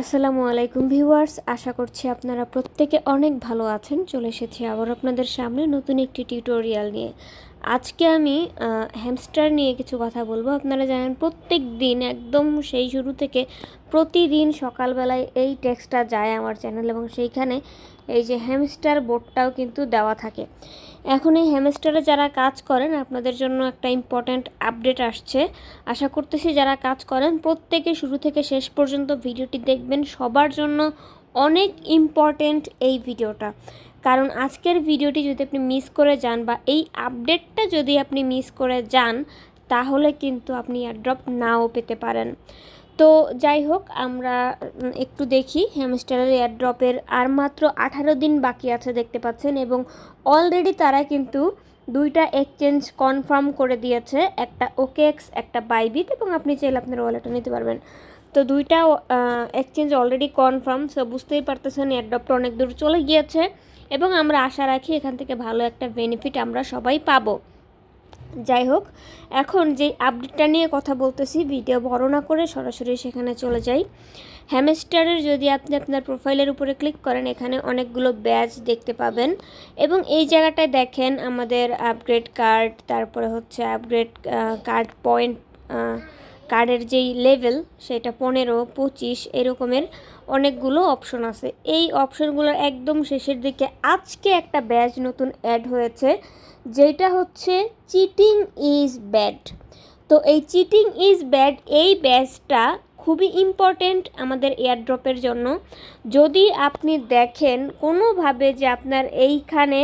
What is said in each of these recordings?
আসসালামু আলাইকুম ভিউয়ার্স, আশা করছি আপনারা প্রত্যেকে অনেক ভালো আছেন। চলে এসেছি আবার আপনাদের সামনে নতুন একটি টিউটোরিয়াল নিয়ে। আজকে আমি হ্যামস্টার নিয়ে কিছু কথা বলব। আপনারা জানেন প্রত্যেক দিন, একদম সেই শুরু থেকে প্রতিদিন সকালবেলায় এই টেক্সটটা যায় আমার চ্যানেল এবং সেইখানে এই যে হ্যামস্টার বোর্ডটাও কিন্তু দেওয়া থাকে। এখন এই হ্যামস্টারে যারা কাজ করেন, আপনাদের জন্য একটা ইম্পর্ট্যান্ট আপডেট আসছে। আশা করতেছি যারা কাজ করেন, প্রত্যেকে শুরু থেকে শেষ পর্যন্ত ভিডিওটি দেখবেন। সবার জন্য অনেক ইম্পর্ট্যান্ট এই ভিডিওটা কারণ আজকের ভিডিওটি যদি আপনি মিস করে যান বা এই আপডেটটা যদি আপনি মিস করে যান, তাহলে কিন্তু আপনি এয়ারড্রপ নাও পেতে পারেন। তো যাই হোক, আমরা একটু দেখি। হ্যামস্টারের এয়ারড্রপের আর মাত্র আঠারো দিন বাকি আছে দেখতে পাচ্ছেন এবং অলরেডি তারা কিন্তু দুইটা এক্সচেঞ্জ কনফার্ম করে দিয়েছে। একটা ওকেএক্স একটা বাইবিট এবং আপনি চাইলে আপনার ওয়ালেটও নিতে পারবেন। তো দুইটা এক্সচেঞ্জ অলরেডি কনফার্ম সো বুঝতেই পারতেছেন এয়ারড্রপটা অনেক দূর চলে গিয়েছে এবং আমরা আশা রাখি এখান থেকে ভালো একটা বেনিফিট আমরা সবাই পাবো। যাই হোক, এখন যে আপডেটটা নিয়ে কথা বলতেছি ভিডিও বড় না করে সরাসরি সেখানে চলে যাই। হ্যামেস্টারের যদি আপনি আপনার প্রোফাইলের উপরে ক্লিক করেন, এখানে অনেকগুলো ব্যাচ দেখতে পাবেন এবং এই জায়গাটায় দেখেন আমাদের আপগ্রেড কার্ড তারপরে হচ্ছে আপগ্রেড কার্ড পয়েন্ট কার্ডের যেই লেভেল সেটা পনেরো, পঁচিশ, এরকমের অনেকগুলো অপশন আছে। এই অপশনগুলোর একদম শেষের দিকে। আজকে একটা ব্যাচ নতুন অ্যাড হয়েছে, যেটা হচ্ছে চিটিং ইজ ব্যাড তো এই চিটিং ইজ ব্যাড এই ব্যাচটা খুবই ইম্পর্টেন্ট আমাদের এয়ারড্রপের জন্য। যদি আপনি দেখেন কোনোভাবে যে আপনার এইখানে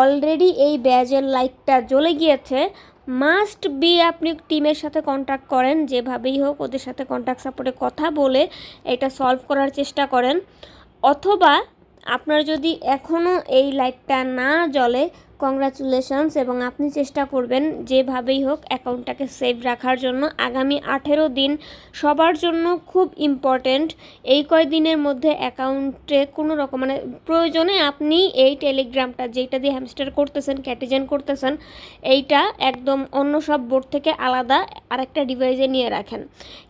অলরেডি এই ব্যাজের লাইটটা জ্বলে গিয়েছে মাস্ট বি আপনি টিমের সাথে কন্ট্যাক্ট করেন, যেভাবেই হোক ওদের সাথে কন্ট্যাক্ট সাপোর্টে কথা বলে এটা সলভ করার চেষ্টা করেন। অথবা আপনার যদি এখনও এই লাইটটা না জ্বলে কংগ্রাচুলেশনস এবং আপনি চেষ্টা করবেন যেভাবেই হোক অ্যাকাউন্টটাকে সেভ রাখার জন্য। আগামী আঠেরো দিন সবার জন্য খুব ইম্পর্ট্যান্ট এই কয়দিনের মধ্যে অ্যাকাউন্টে কোনো রকম মানে প্রয়োজনে আপনি এই টেলিগ্রামটা যেটা দিয়ে হ্যামস্টার করতেছেন ক্যাটিজেন করতেছেন, এইটা একদম অন্য সব বোর্ড থেকে আলাদা আরেকটা ডিভাইসে নিয়ে রাখেন।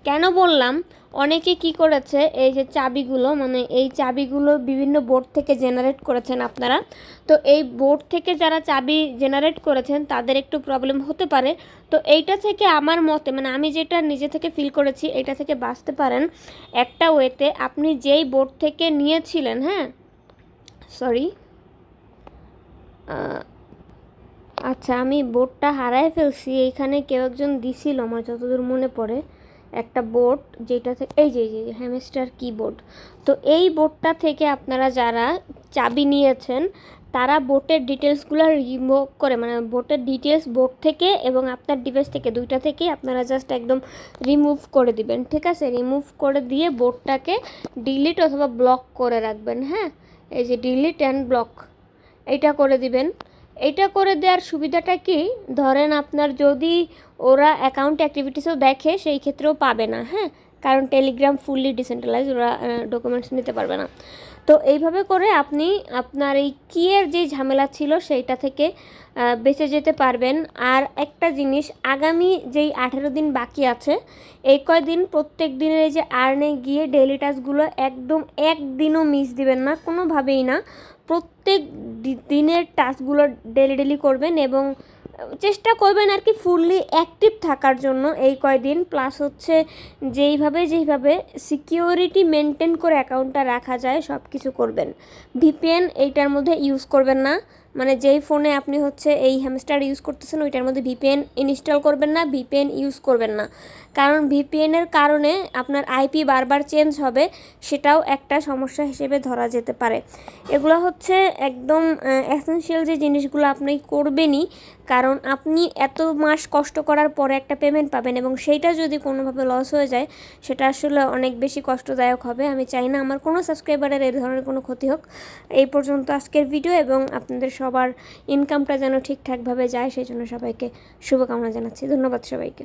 কেন বললাম? অনেকে কি করেছে, এই যে চাবিগুলো মানে এই চাবিগুলো বিভিন্ন বোর্ড থেকে জেনারেট করেছেন আপনারা। তো এই বোর্ড থেকে যারা চাবি জেনারেট করেছেন, তাদের একটু প্রবলেম হতে পারে। তো এইটা থেকে আমার মতে মানে আমি যেটা নিজে থেকে ফিল করেছি এটা থেকে বাঁচতে পারেন একটা ওয়েতে আপনি যেই বোর্ড থেকে নিয়েছিলেন হ্যাঁ? সরি আচ্ছা আমি বোর্ডটা হারায় ফেলছি, এইখানে কেউ একজন দিছিল, আমার যতদূর মনে পড়ে। একটা বোর্ড যেটা থেকে এই যে যে হ্যামস্টার কিবোর্ড। তো এই বোর্ডটা থেকে আপনারা যারা চাবি নিয়েছেন, তারা বোটের ডিটেলসগুলো রিমুভ করে মানে বোটের ডিটেলস বোর্ড থেকে এবং আপনার ডিভাইস থেকে, দুইটা থেকেই আপনারা জাস্ট একদম রিমুভ করে দিবেন, ঠিক আছে? রিমুভ করে দিয়ে বোর্ডটাকে ডিলিট অথবা ব্লক করে রাখবেন হ্যাঁ? এই যে ডিলিট অ্যান্ড ব্লক এইটা করে দিবেন। এইটা করে দেওয়ার সুবিধাটা কি? ধরেন আপনার যদি ওরা অ্যাকাউন্ট অ্যাক্টিভিটিসও দেখে, সেই ক্ষেত্রেও পাবে না হ্যাঁ? কারণ টেলিগ্রাম ফুললি ডিসেন্ট্রালাইজ ওরা ডকুমেন্টস নিতে পারবে না। তো এইভাবে করে আপনি আপনার এই কিয়ের যে ঝামেলা ছিল, সেইটা থেকে বেঁচে যেতে পারবেন। আর একটা জিনিস, আগামী যেই আঠেরো দিন বাকি আছে, এই কয়দিন প্রত্যেক দিনের এই যে আর্নে গিয়ে ডেলি টাস্কগুলো একদম একদিনও মিস দিবেন না, কোনোভাবেই না। প্রত্যেক দিনের টাস্কগুলো ডেলি ডেলি করবেন এবং চেষ্টা করবেন আর কি ফুললি অ্যাক্টিভ থাকার জন্য এই কয়দিন। প্লাস হচ্ছে যেইভাবে যেইভাবে সিকিউরিটি মেনটেন করে অ্যাকাউন্টটা রাখা যায় সব কিছু করবেন। ভিপিএন এইটার মধ্যে ইউজ করবেন না। মানে যেই ফোনে আপনি হচ্ছে এই হ্যামস্টার ইউজ করতেছেন, ওইটার মধ্যে ভিপিএন ইনস্টল করবেন না ভিপিএন ইউজ করবেন না। কারণ ভিপিএনের কারণে আপনার আইপি বারবার চেঞ্জ হবে, সেটাও একটা সমস্যা হিসেবে ধরা যেতে পারে। এগুলো হচ্ছে একদম এসেনশিয়াল যে জিনিসগুলো আপনি করবেনই, কারণ আপনি এত মাস কষ্ট করার পরে একটা পেমেন্ট পাবেন এবং সেইটা যদি কোনোভাবে লস হয়ে যায়, সেটা আসলে অনেক বেশি কষ্টদায়ক হবে। আমি চাই না আমার কোনো সাবস্ক্রাইবারের এই ধরনের কোনো ক্ষতি হোক। এই পর্যন্ত আজকের ভিডিও এবং আপনাদের সবার ইনকামটা যেন ঠিকঠাকভাবে যায় সেই জন্য সবাইকে শুভকামনা জানাচ্ছি। ধন্যবাদ সবাইকে।